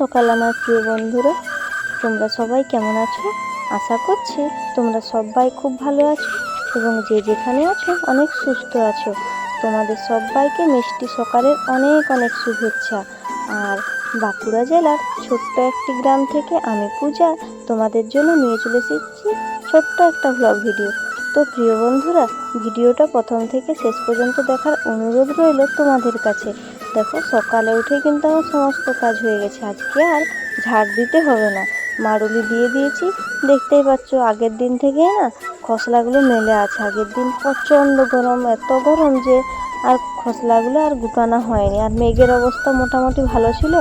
সকাল আমার প্রিয় বন্ধুরা। তোমরা সবাই কেমন আছো? আশা করছি তোমরা সবাই খুব ভালো আছো এবং যে যেখানে আছো অনেক সুস্থ আছো। তোমাদের সবাইকে মিষ্টি সকালের অনেক অনেক শুভেচ্ছা। আর বাঁকুড়া জেলার ছোট্ট একটি গ্রাম থেকে আমি পূজা তোমাদের জন্য নিয়ে চলে এসেছি ছোট্ট একটা ভ্লগ ভিডিও তো প্রিয় বন্ধুরা ভিডিওটা প্রথম থেকে শেষ পর্যন্ত দেখার অনুরোধ রইল তোমাদের কাছে। দেখো, সকালে উঠে কিন্তু আমার সমস্ত কাজ হয়ে গেছে। আজকে আর ঝাড় দিতে হবে না। মারুলি দিয়ে দিয়েছি। দেখতেই পাচ্ছ, আগের দিন থেকে না খসলাগুলো মেলে আছে। আগের দিন প্রচণ্ড গরম, এত গরম যে আর খসলাগুলো আর গুটানো হয়নি। আর মেঘের অবস্থা মোটামুটি ভালো ছিল।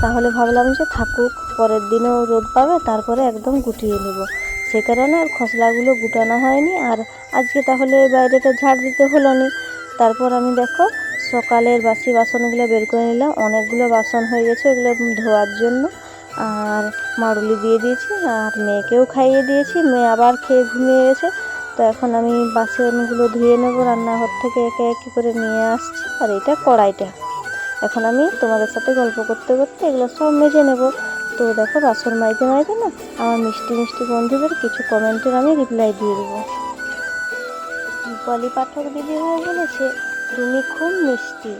তাহলে ভাবলাম যে থাকুক, পরের দিনেও রোদ পাবে, তারপরে একদম গুটিয়ে নেব। সে কারণে আর খসলাগুলো গুটানো হয়নি। আর আজকে তাহলে বাইরেটা ঝাড় দিতে হলো না। তারপর আমি দেখো সকালের বাসি বাসনগুলো বের করে নিলাম। অনেকগুলো বাসন হয়ে গেছে, ওগুলো ধোয়ার জন্য। আর মাড়ুলি দিয়ে দিয়েছি, আর মেয়েকেও খাইয়ে দিয়েছি। মেয়ে আবার খেয়ে ঘুমিয়ে গেছে। তো এখন আমি বাসনগুলো ধুয়ে নেব, রান্নাঘর থেকে একে একে করে নিয়ে আসছি। আর এটা কড়াইটা। এখন আমি তোমাদের সাথে গল্প করতে করতে এগুলো সব মেজে নেব। তো দেখো, বাসন মাইতে মাইতে না আমার মিষ্টি মিষ্টি বন্ধুদের কিছু কমেন্টের আমি রিপ্লাই দিয়ে দেবো। পলি পাঠক দিদি ভাই বলেছে তুমি খুব মিষ্টি।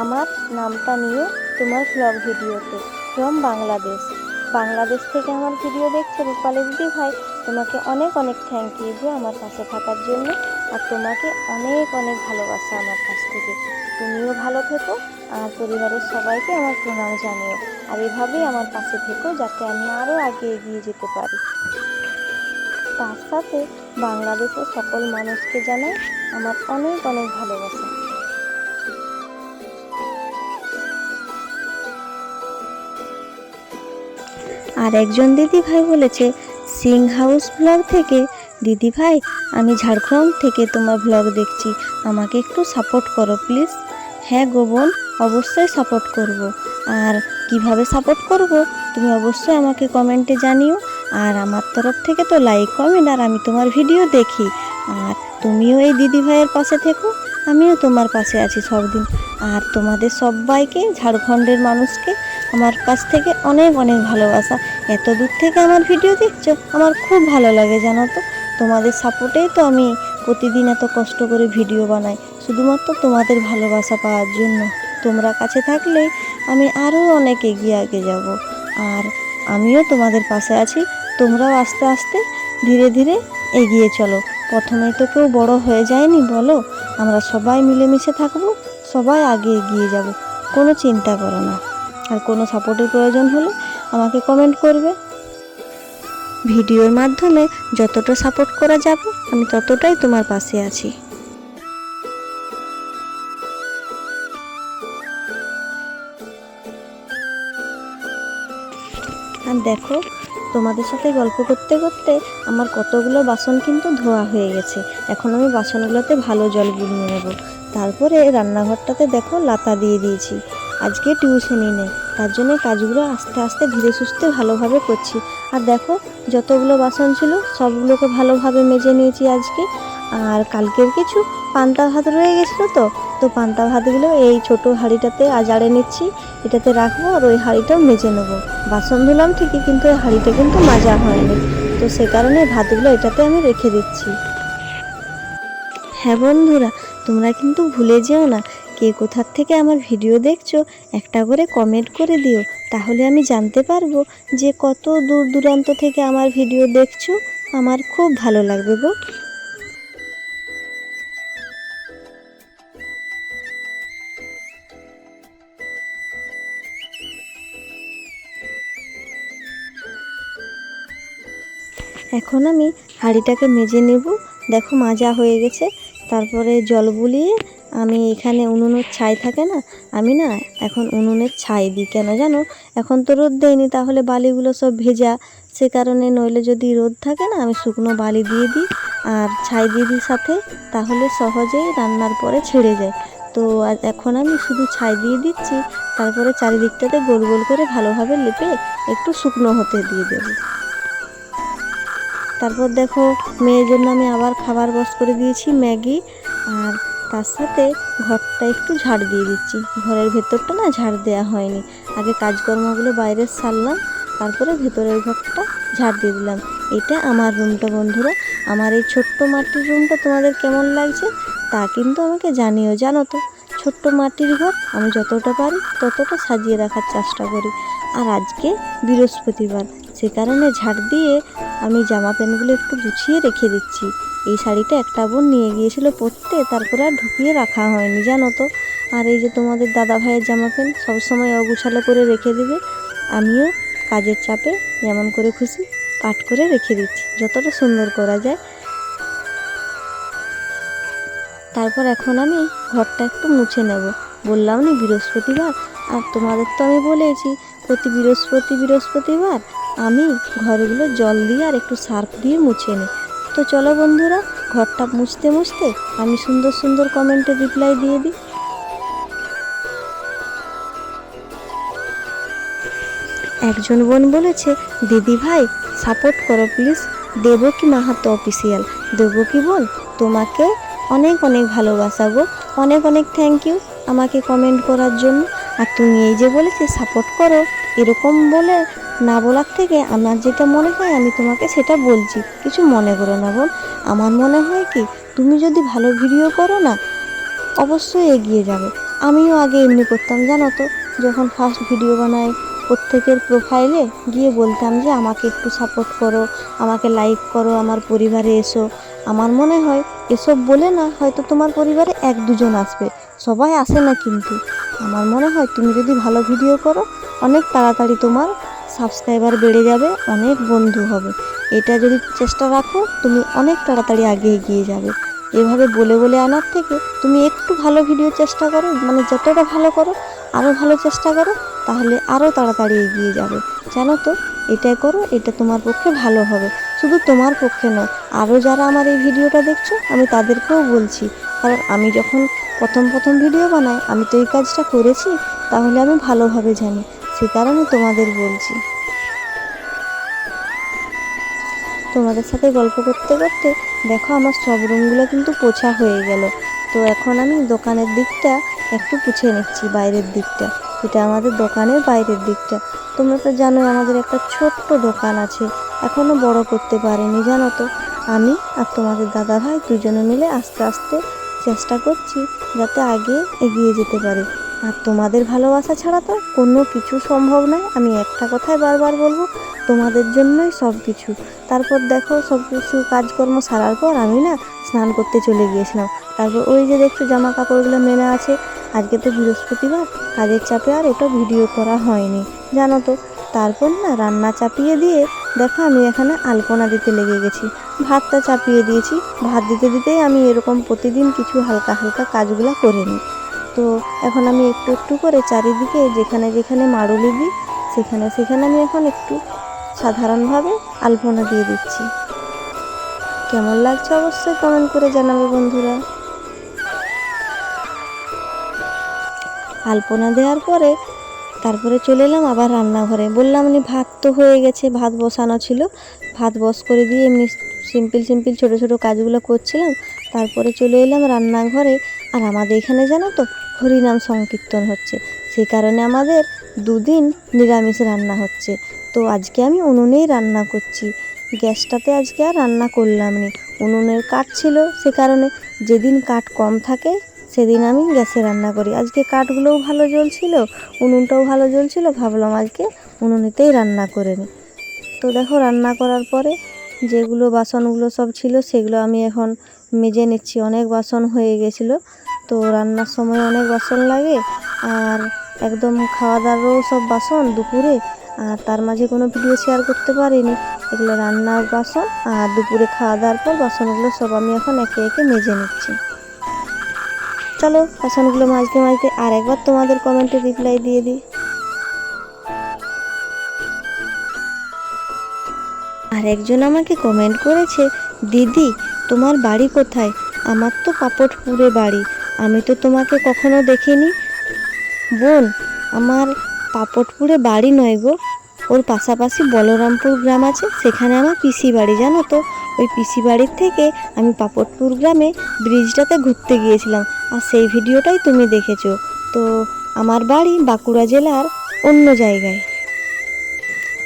আমার নামটা নিয়ে তোমার ব্লগ ভিডিওতে। ফ্রম বাংলাদেশ বাংলাদেশ থেকে আমার ভিডিও দেখছে রূপালী দিদি ভাই। তোমাকে অনেক অনেক থ্যাংক ইউ গো আমার পাশে থাকার জন্য আর তোমাকে অনেক অনেক ভালোবাসা আমার কাছ থেকে। তুমিও ভালো থেকো, আমার পরিবারের সবাইকে আমার প্রণাম জানিও। আর এভাবেই আমার পাশে থেকো যাতে আমি আরও আগে এগিয়ে যেতে পারি। তার সাথে বাংলাদেশের সকল মানুষকে জানাই আমার অনেক অনেক ভালোবাসা। আর একজন দিদি ভাই বলেছে, সিং হাউস ব্লগ থেকে দিদি ভাই আমি ঝাড়খণ্ড থেকে তোমার ব্লগ দেখছি। আমাকে একটু সাপোর্ট করো প্লিজ হ্যাঁ গো বোন, অবশ্যই সাপোর্ট করব। আর কীভাবে সাপোর্ট করব, তুমি অবশ্যই আমাকে কমেন্টে জানিও। আর আমার তরফ থেকে তো লাইক কমেন্ট আর আমি তোমার ভিডিও দেখি। আর তুমিও এই দিদি ভাইয়ের পাশে থেকো, আমিও তোমার পাশে আছি সব দিন আর তোমাদের সবাইকে, ঝাড়খণ্ডের মানুষকে, আমার কাছ থেকে অনেক অনেক ভালোবাসা। এত দূর থেকে আমার ভিডিও দেখছ, আমার খুব ভালো লাগে, জানো তো? তোমাদের সাপোর্টেই তো আমি প্রতিদিন এত কষ্ট করে ভিডিও বানাই, শুধুমাত্র তোমাদের ভালোবাসা পাওয়ার জন্য। তোমরা কাছে থাকলে আমি আরও অনেক এগিয়ে আগে যাব। আর আমিও তোমাদের পাশে আছি, তোমরাও আস্তে আস্তে ধীরে ধীরে এগিয়ে চলো। প্রথমে তো কেউ বড় হয়ে যায়নি, বলো। আমরা সবাই মিলেমিশে থাকব, সবাই আগে এগিয়ে যাব। কোনো চিন্তা করো না। আর কোনো সাপোর্টের প্রয়োজন হলে আমাকে কমেন্ট করবে। ভিডিওর মাধ্যমে যতটা সাপোর্ট করা যাবে, আমি ততটাই তোমার পাশে আছি। আর দেখো, তোমাদের সাথে গল্প করতে করতে আমার কতগুলো বাসন কিন্তু ধোয়া হয়ে গেছে। এখন আমি বাসনগুলোতে ভালো জল গুলিয়ে নেব। তারপরে রান্নাঘরটাতে দেখো লাতা দিয়ে দিয়েছি। আজকে টিউশনই নেই, তার জন্য কাজগুলো আস্তে আস্তে ধীরে সুস্থে ভালোভাবে করছি। আর দেখো, যতগুলো বাসন ছিল, সবগুলোকে ভালোভাবে মেজে নিয়েছি আজকে। আর কালকের কিছু পান্তা ভাত রয়ে গেছিল তো তো পান্তা ভাতগুলো এই ছোট হাঁড়িটাতে আজাড়ে নিচ্ছি, এটাতে রাখব আর ওই হাঁড়িটাও মেজে নেব। বাসন ধুলাম ঠিকই, কিন্তু ওই হাঁড়িটা কিন্তু মাজা হয়নি। তো সে কারণে ভাতগুলো এটাতে আমি রেখে দিচ্ছি। হ্যাঁ বন্ধুরা, তোমরা কিন্তু ভুলে যেও না, কে কোথার থেকে আমার ভিডিও দেখছ, একটা করে কমেন্ট করে দিও। তাহলে আমি জানতে পারব যে কত দূর দূরান্ত থেকে আমার ভিডিও দেখছ। আমার খুব ভালো লাগবে গো। এখন আমি হাঁড়িটাকে মেজে নেব। দেখো মাজা হয়ে গেছে। তারপরে জল বুলিয়ে আমি এখানে উনুনের ছাই থাকে না, আমি না এখন উনুনের ছাই দিই। কেন জানো? এখন তো রোদ দেয়নি, তাহলে বালিগুলো সব ভেজা। সে কারণে নইলে যদি রোদ থাকে না, আমি শুকনো বালি দিয়ে দিই আর ছাই দিয়ে দিই সাথে, তাহলে সহজেই রান্নার পরে ছেড়ে যায়। তো এখন আমি শুধু ছাই দিয়ে দিচ্ছি, তারপরে চারিদিকটাতে গোল গোল করে ভালোভাবে লেপে একটু শুকনো হতে দিয়ে দেবো। তারপর দেখো, মেয়ের জন্য আমি আবার খাবার বস করে দিয়েছি, ম্যাগি। আর তার সাথে ঘরটা একটু ঝাড় দিয়ে দিচ্ছি। ঘরের ভেতরটা না ঝাড় দেওয়া হয়নি। আগে কাজকর্মগুলো বাইরে সারলাম, তারপরে ভেতরের ঘরটা ঝাড় দিয়ে দিলাম। এটা আমার রুমটা, বন্ধুরা। আমার এই ছোট্ট মাটির রুমটা তোমাদের কেমন লাগছে তা কিন্তু আমাকে জানিও, জানো তো। ছোট্ট মাটির ঘর, আমি যতটা পারি ততটা সাজিয়ে রাখার চেষ্টা করি। আর আজকে বৃহস্পতিবার, সে কারণে ঝাড় দিয়ে আমি জামা প্যান্টগুলো একটু গুছিয়ে রেখে দিচ্ছি। এই শাড়িটা একটা বোন নিয়ে গিয়েছিল পরতে, তারপরে আর ঢুকিয়ে রাখা হয়নি, জানো তো। আর এই যে তোমাদের দাদা ভাইয়ের জামা প্যান্ট সবসময় অগুছালো করে রেখে দিবে, আমিও কাজের চাপে যেমন করে খুশি পাট করে রেখে দিচ্ছি, যতটা সুন্দর করা যায়। তারপর এখন আমি ঘরটা একটু মুছে নেব। বললাম না বৃহস্পতিবার, আর তোমাদের তো আমি বলেছি, প্রতি বৃহস্পতি বৃহস্পতিবার আমি ঘরগুলো জল দিয়ে আর একটু সার্ফ দিয়ে মুছে নিই। তো চলো বন্ধুরা, ঘরটা মুছতে মুছতে আমি সুন্দর সুন্দর কমেন্টে রিপ্লাই দিয়ে দিই। একজন বোন বলেছে, দিদি ভাই সাপোর্ট করো প্লিজ দেবকী মাহাতো অফিসিয়াল দেবকী বোন? তোমাকে অনেক অনেক ভালোবাসা গো। অনেক অনেক থ্যাংক ইউ আমাকে কমেন্ট করার জন্য। আর তুমি এই যে বলেছে সাপোর্ট করো, এরকম বলে না বলার থেকে আমার যেটা মনে হয় আমি তোমাকে সেটা বলছি। কিছু মনে করো না বোন। আমার মনে হয় কি, তুমি যদি ভালো ভিডিও করো না, অবশ্যই এগিয়ে যাবে। আমিও আগে এমনি করতাম, জানো তো? যখন ফার্স্ট ভিডিও বানাই প্রত্যেকের প্রোফাইলে গিয়ে বলতাম যে, আমাকে একটু সাপোর্ট করো, আমাকে লাইক করো, আমার পরিবারে এসো। আমার মনে হয়, এসব বলে না, হয়তো তোমার পরিবারে এক দুজন আসবে। সবাই আসে না কিন্তু। আমার মনে হয়, তুমি যদি ভালো ভিডিও করো, অনেক তাড়াতাড়ি তোমার সাবস্ক্রাইবার বেড়ে যাবে, অনেক বন্ধু হবে। এটা যদি চেষ্টা রাখো, তুমি অনেক তাড়াতাড়ি আগে এগিয়ে যাবে। এভাবে বলে বলে আনার থেকে তুমি একটু ভালো ভিডিও চেষ্টা করো মানে যতটা ভালো করো আরও ভালো চেষ্টা করো, তাহলে আরও তাড়াতাড়ি এগিয়ে যাবে। জানো তো, এটাই করো, এটা তোমার পক্ষে ভালো হবে। শুধু তোমার পক্ষে নয় আরও যারা আমার এই ভিডিওটা দেখছ, আমি তাদেরকেও বলছি। কারণ আমি যখন প্রথম প্রথম ভিডিও বানাই, আমি তো এই কাজটা করেছি, তাহলে আমি ভালোভাবে জানি। সে কারণে তোমাদের বলছি। তোমাদের সাথে গল্প করতে করতে, দেখো আমার সব রুমগুলো কিন্তু পোছা হয়ে গেল। তো এখন আমি দোকানের দিকটা একটু পুছে নিচ্ছি, বাইরের দিকটা। এটা আমাদের দোকানের বাইরের দিকটা। তোমরা তো জানো আমাদের একটা ছোট্ট দোকান আছে এখনও বড় করতে পারিনি, জানো তো? আমি আর তোমাদের দাদা ভাই দুজনে মিলে আস্তে আস্তে চেষ্টা করছি যাতে আগে এগিয়ে যেতে পারি। আর তোমাদের ভালোবাসা ছাড়া তো কোনো কিছু সম্ভব নয়। আমি একটা কথাই বারবার বলব, তোমাদের জন্যই সব কিছু। তারপর দেখো সব কিছু কাজকর্ম সারার পর আমি না স্নান করতে চলে গিয়েছিলাম। তারপর ওই যে দেখছ জামা কাপড়গুলো মেনে আছে, আজকে তো বৃহস্পতিবার, কাজের চাপে আর ওটা ভিডিও করা হয়নি, জানো তো। তারপর না রান্না চাপিয়ে দিয়ে দেখো আমি এখানে আলপনা দিতে লেগে গেছি। ভাতটা চাপিয়ে দিয়েছি, ভাত দিতে দিতেই আমি এরকম প্রতিদিন কিছু হালকা হালকা কাজগুলো করে নিই। তো এখন আমি একটু একটু করে চারিদিকে যেখানে যেখানে মাড়ুলি দিই সেখানে সেখানে আমি এখন একটু সাধারণভাবে আলপনা দিয়ে দিচ্ছি। কেমন লাগছে অবশ্যই কমেন্ট করে জানাবে বন্ধুরা। আলপনা দেওয়ার পরে তারপরে চলে এলাম আবার রান্নাঘরে। বললাম নি, ভাত তো হয়ে গেছে, ভাত বসানো ছিল। ভাত বস করে দিয়ে এমনি সিম্পল সিম্পল ছোটো ছোটো কাজগুলো করছিলাম। তারপরে চলে এলাম রান্নাঘরে। আর আমাদের এখানে জানো তো হরিনাম সংকীর্তন হচ্ছে। সেই কারণে আমাদের দুদিন নিরামিষ রান্না হচ্ছে। তো আজকে আমি উনুনেই রান্না করছি। গ্যাসটাতে আজকে আর রান্না করলাম নি। উনুনের কাঠ ছিল, সে কারণে যেদিন কাঠ কম থাকে, সেদিন আমি গ্যাসে রান্না করি। আজকে কাঠগুলোও ভালো জ্বলছিল, উনুনটাও ভালো জ্বলছিল, ভাবলাম আজকে উনুনেতেই রান্না করে নিই। তো দেখো, রান্না করার পরে যেগুলো বাসনগুলো সব ছিল, সেগুলো আমি এখন মেজে নিচ্ছি। অনেক বাসন হয়ে গেছিল। তো রান্নার সময় অনেক বাসন লাগে আর একদম খাওয়া দাওয়ারও সব বাসন দুপুরে। আর তার মাঝে কোনো ভিডিও শেয়ার করতে পারিনি। এগুলো রান্নার বাসন আর দুপুরে খাওয়া দাওয়ার পর বাসনগুলো সব আমি এখন একে একে মেজে নিচ্ছি। চলো বাসনগুলো মাজতে মাজতে আর একবার তোমাদের কমেন্টে রিপ্লাই দিয়ে দিই। আর একজন আমাকে কমেন্ট করেছে, দিদি, তোমার বাড়ি কোথায়? আমার তো পাপড়পুরে বাড়ি। আমি তো তোমাকে কখনো দেখিনি। বোন, আমার পাপটপুরে বাড়ি নয় গো। ওর পাশাপাশি বলরামপুর গ্রাম আছে, সেখানে আমার পিসি বাড়ি, জানো তো? ওই পিসি বাড়ির থেকে আমি পাপটপুর গ্রামে ব্রিজটাতে ঘুরতে গিয়েছিলাম, আর সেই ভিডিওটাই তুমি দেখেছ। তো আমার বাড়ি বাঁকুড়া জেলার অন্য জায়গায়।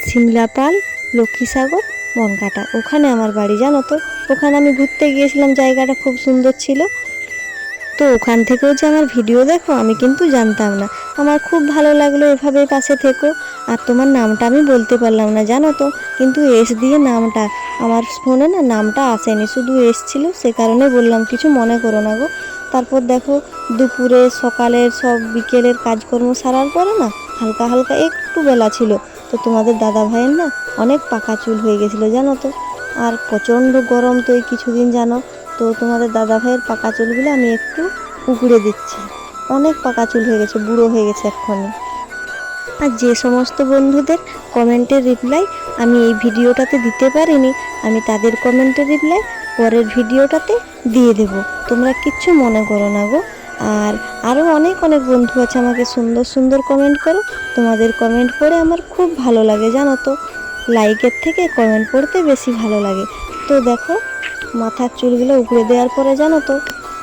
সিমলাপাল লক্ষ্মীসাগর বনকাটা ওখানে আমার বাড়ি, জানো তো? ওখানে আমি ঘুরতে গিয়েছিলাম, জায়গাটা খুব সুন্দর ছিল। তো ওখান থেকেও যে আমার ভিডিও দেখো, আমি কিন্তু জানতাম না। আমার খুব ভালো লাগল এভাবে পাশে থেকো। আর তোমার নামটা আমি বলতে পারলাম না, জানো তো? কিন্তু এস দিয়ে নামটা, আমার ফোনে না নামটা আসেনি, শুধু এস ছিল, সে কারণে বললাম, কিছু মনে করো না গো। তারপর দেখো, দুপুরে সকালের সব বিকেলের কাজকর্ম সারার পরে না, হালকা হালকা একটু বেলা ছিল। তো তোমাদের দাদা ভাইয়ের না অনেক পাকা চুল হয়ে গেছিল, জানো তো? আর প্রচণ্ড গরম তো এই কিছুদিন, জানো? তো তোমাদের দাদা ভাইয়ের পাকা চুলগুলো আমি একটু উগড়ে দিচ্ছি। অনেক পাকা চুল হয়ে গেছে, বুড়ো হয়ে গেছে এক্ষুনি আর যে সমস্ত বন্ধুদের কমেন্টের রিপ্লাই আমি এই ভিডিওটাতে দিতে পারিনি, আমি তাদের কমেন্টের রিপ্লাই পরের ভিডিওটাতে দিয়ে দেব। তোমরা কিচ্ছু মনে করো না গো। আর আরও অনেক অনেক বন্ধু আছে, আমাকে সুন্দর সুন্দর কমেন্ট করো। তোমাদের কমেন্ট পড়ে আমার খুব ভালো লাগে, জানো তো? লাইকের থেকে কমেন্ট পড়তে বেশি ভালো লাগে। তো দেখো মাথার চুলগুলো উপড়ে দেওয়ার পরে জানো তো?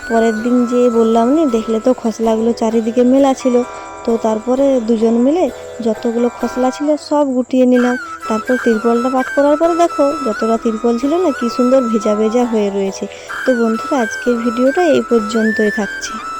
পরের দিন যে বললাম নি, দেখলে তো খসলাগুলো চারিদিকে মেলা ছিল। তো তারপরে দুজন মিলে যতগুলো খসলা ছিল সব গুটিয়ে নিলাম। তারপর তিরপলটা পাট করার পরে দেখো, যতটা তিরপল ছিল না, কি সুন্দর ভেজা ভেজা হয়ে রয়েছে। তো বন্ধুরা, আজকের ভিডিওটা এই পর্যন্তই থাকছে।